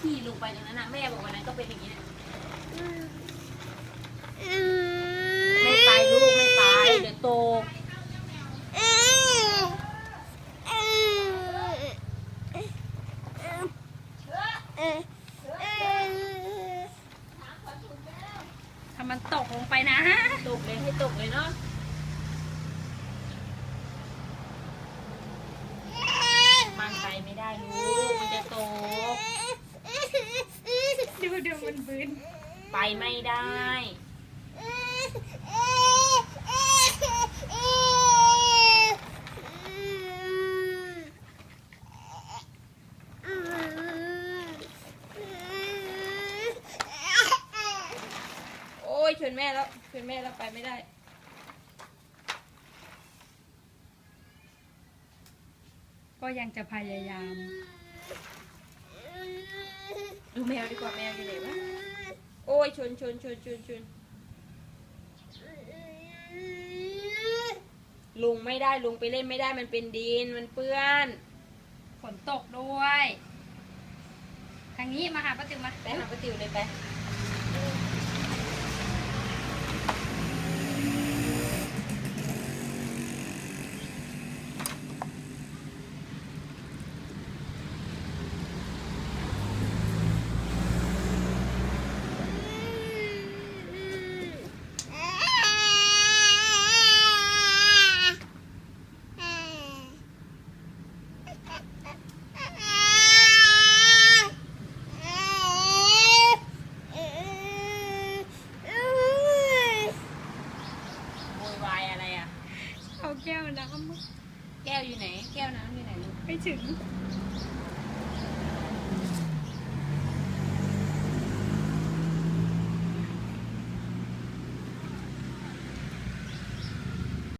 ขี่ลงไปตรงนั้นนะแม่บอกวันนั้นก็เป็นอย่างนี้นะไม่ไปลูกไม่ไปเดี๋ยวโตถ้ามันตกลงไปนะ ตกเลยให้ตกเลยเนาะ มันไปไม่ได้ลูก มันจะตก ดูดูมันบืนไปไม่ได้ โอ้ยชวนแม่แล้วชวนแม่แล้วไปไม่ได้ ก็ยังจะพยายามดูแม วดีกว่าแมวอยู่ไหนวะโอ้ยชวนชวนชวนชวนชวนลุงไม่ได้ลุงไปเล่นไม่ได้มันเป็นดินมันเปื้อนฝนตกด้วย ทางนี้มาหาป้าติ๋วมาไปหาป้าติ๋วเลยไปเวาอะไรอะ เอาแก้วน้ำแก้วอยู่ไหน แก้วน้ำอยู่ไหนลูก ไม่ถึง